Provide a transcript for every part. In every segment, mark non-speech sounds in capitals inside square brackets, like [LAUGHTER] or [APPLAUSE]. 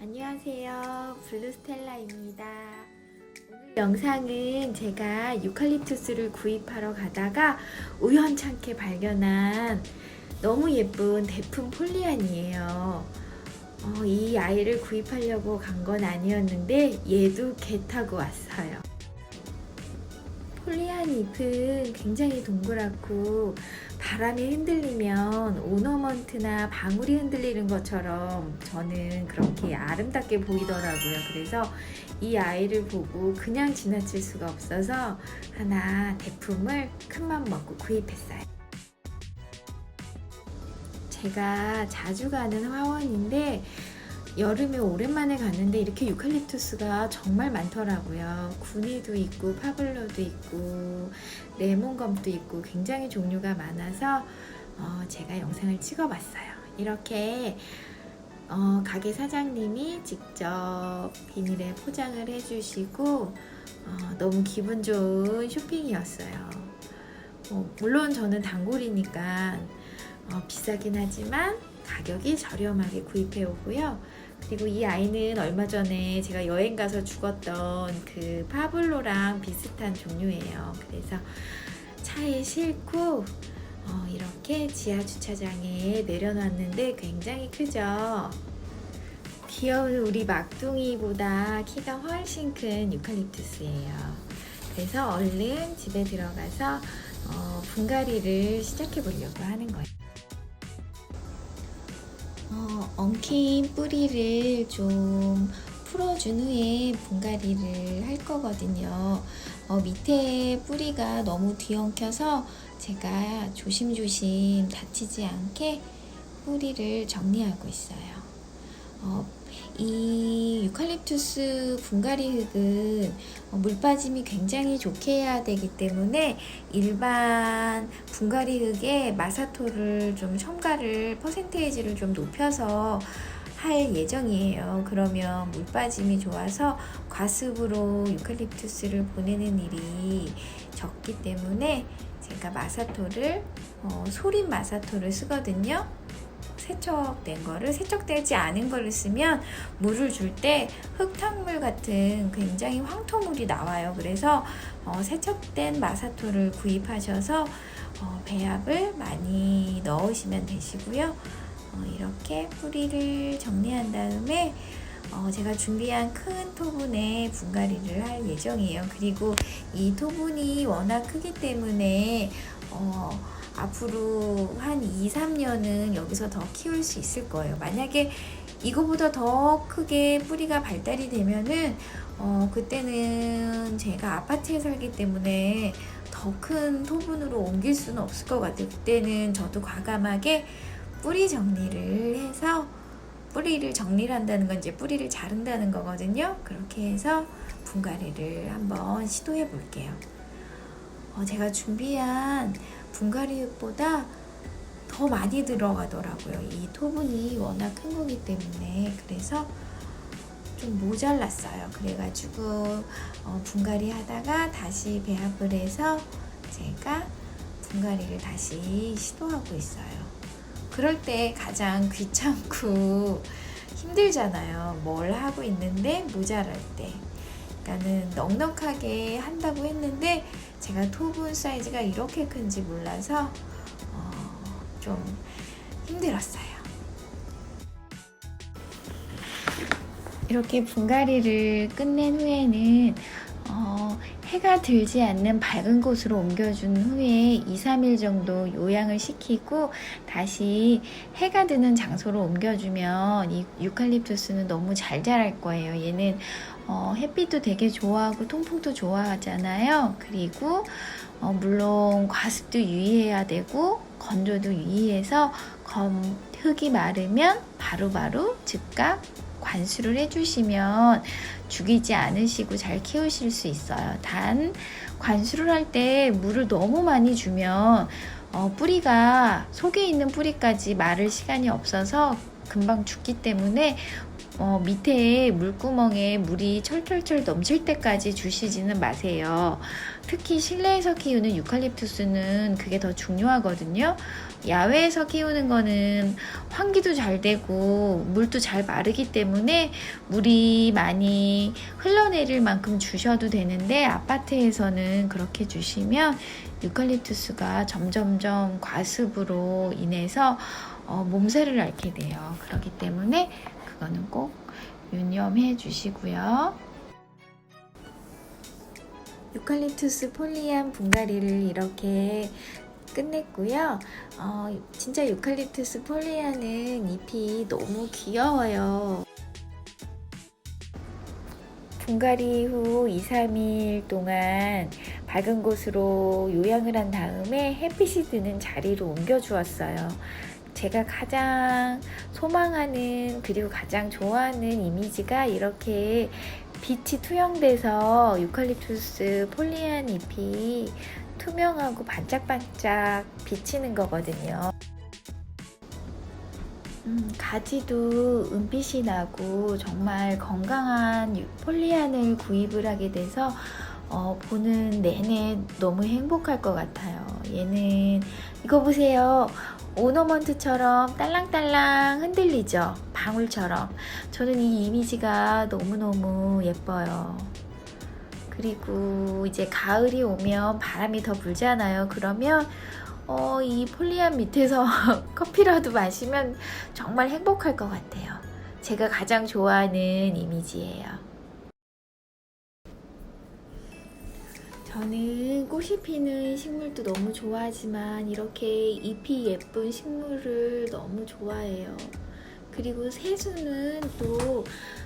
안녕하세요. 블루스텔라입니다. 오늘 영상은 제가 유칼립투스를 구입하러 가다가 우연찮게 발견한 너무 예쁜 대품 폴리안이에요. 어, 이 아이를 구입하려고 간 건 아니었는데 얘도 개 타고 왔어요. 폴리안 잎은 굉장히 동그랗고 바람에 흔들리면 오너먼트나 방울이 흔들리는 것처럼 저는 그렇게 아름답게 보이더라고요. 그래서 이 아이를 보고 그냥 지나칠 수가 없어서 하나 대품을 큰맘 먹고 구입했어요. 제가 자주 가는 화원인데 여름에 오랜만에 갔는데 이렇게 유칼립투스가 정말 많더라고요. 구니도 있고 파블로도 있고 레몬검도 있고 굉장히 종류가 많아서 어, 제가 영상을 찍어봤어요. 이렇게 어, 가게 사장님이 직접 비닐에 포장을 해주시고 어, 너무 기분 좋은 쇼핑이었어요. 어, 물론 저는 단골이니까 어, 비싸긴 하지만 가격이 저렴하게 구입해 오고요. 그리고 이 아이는 얼마 전에 제가 여행 가서 죽었던 그 파블로랑 비슷한 종류예요. 그래서 차에 싣고 어, 이렇게 지하 주차장에 내려놨는데 굉장히 크죠. 귀여운 우리 막둥이보다 키가 훨씬 큰 유칼립투스예요. 그래서 얼른 집에 들어가서 어, 분갈이를 시작해 보려고 하는 거예요. 어, 엉킨 뿌리를 좀 풀어준 후에 분갈이를 할 거거든요. 어, 밑에 뿌리가 너무 뒤엉켜서 제가 조심조심 다치지 않게 뿌리를 정리하고 있어요. 어, 이 유칼립투스 분갈이 흙은 어, 물 빠짐이 굉장히 좋게 해야 되기 때문에 일반 분갈이 흙에 마사토를 좀 첨가를 퍼센테이지를 좀 높여서 할 예정이에요. 그러면 물 빠짐이 좋아서 과습으로 유칼립투스를 보내는 일이 적기 때문에 제가 마사토를 어, 소림 마사토를 쓰거든요. 세척된 거를 세척되지 않은 거를 쓰면 물을 줄 때 흙탕물 같은 굉장히 황토물이 나와요. 그래서 어, 세척된 마사토를 구입하셔서 어, 배합을 많이 넣으시면 되시고요. 어, 이렇게 뿌리를 정리한 다음에 어, 제가 준비한 큰 토분에 분갈이를 할 예정이에요. 그리고 이 토분이 워낙 크기 때문에 어, 앞으로 한 2, 3년은 여기서 더 키울 수 있을 거예요. 만약에 이거보다 더 크게 뿌리가 발달이 되면은 어, 그때는 제가 아파트에 살기 때문에 더 큰 토분으로 옮길 수는 없을 것 같아요. 그때는 저도 과감하게 뿌리 정리를 해서 뿌리를 정리를 한다는 건 이제 뿌리를 자른다는 거거든요. 그렇게 해서 분갈이를 한번 시도해 볼게요. 어, 제가 준비한 분갈이육보다 더 많이 들어가더라고요. 이 토분이 워낙 큰 거기 때문에 그래서 좀 모자랐어요. 그래가지고 어, 분갈이 하다가 다시 배합을 해서 제가 분갈이를 다시 시도하고 있어요. 그럴 때 가장 귀찮고 힘들잖아요. 뭘 하고 있는데 모자랄 때. 그러니까는 넉넉하게 한다고 했는데 제가 토분 사이즈가 이렇게 큰지 몰라서 어, 좀 힘들었어요. 이렇게 분갈이를 끝낸 후에는 어, 해가 들지 않는 밝은 곳으로 옮겨준 후에 2, 3일 정도 요양을 시키고 다시 해가 드는 장소로 옮겨주면 이 유칼립투스는 너무 잘 자랄 거예요. 얘는 어, 햇빛도 되게 좋아하고 통풍도 좋아하잖아요. 그리고 어, 물론 과습도 유의해야 되고 건조도 유의해서 검, 흙이 마르면 바로바로 즉각 관수를 해주시면 죽이지 않으시고 잘 키우실 수 있어요. 단 관수를 할 때 물을 너무 많이 주면 어, 뿌리가 속에 있는 뿌리까지 마를 시간이 없어서 금방 죽기 때문에 어, 밑에 물구멍에 물이 철철철 넘칠 때까지 주시지는 마세요. 특히 실내에서 키우는 유칼립투스는 그게 더 중요하거든요. 야외에서 키우는 거는 환기도 잘 되고 물도 잘 마르기 때문에 물이 많이 흘러내릴 만큼 주셔도 되는데 아파트에서는 그렇게 주시면 유칼립투스가 점점점 과습으로 인해서 어, 몸살을 앓게 돼요. 그렇기 때문에 그거는 꼭 유념해 주시고요. 유칼립투스 폴리안 분갈이를 이렇게 끝냈고요. 어, 진짜 유칼립투스 폴리안은 잎이 너무 귀여워요. 분갈이 후 2, 3일 동안 밝은 곳으로 요양을 한 다음에 햇빛이 드는 자리로 옮겨 주었어요. 제가 가장 소망하는 그리고 가장 좋아하는 이미지가 이렇게 빛이 투영돼서 유칼립투스 폴리안 잎이 투명하고 반짝반짝 비치는 거거든요. 음, 가지도 은빛이 나고 정말 건강한 유- 폴리안을 구입을 하게 돼서 어, 보는 내내 너무 행복할 것 같아요. 얘는 이거 보세요. 오너먼트처럼 딸랑딸랑 흔들리죠. 방울처럼. 저는 이 이미지가 너무너무 예뻐요. 그리고 이제 가을이 오면 바람이 더 불잖아요. 그러면 어, 이 폴리안 밑에서 [LAUGHS] 커피라도 마시면 정말 행복할 것 같아요. 제가 가장 좋아하는 이미지예요. 저는 꽃이 피는 식물도 너무 좋아하지만 이렇게 잎이 예쁜 식물을 너무 좋아해요. 그리고 새수는 또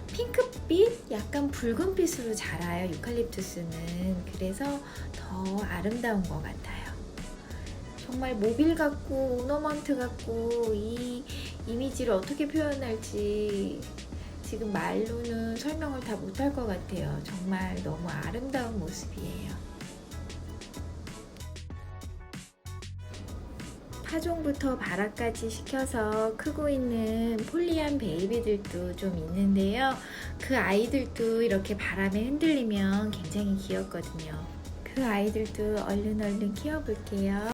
핑크빛, 약간 붉은빛으로 자라요. 유칼립투스는. 그래서 더 아름다운 것 같아요. 정말 모빌 같고 오너먼트 같고 이 이미지를 어떻게 표현할지 지금 말로는 설명을 다 못할 것 같아요. 정말 너무 아름다운 모습이에요. 파종부터 발화까지 시켜서 크고 있는 폴리안 베이비들도 좀 있는데요. 그 아이들도 이렇게 바람에 흔들리면 굉장히 귀엽거든요. 그 아이들도 얼른 얼른 키워볼게요.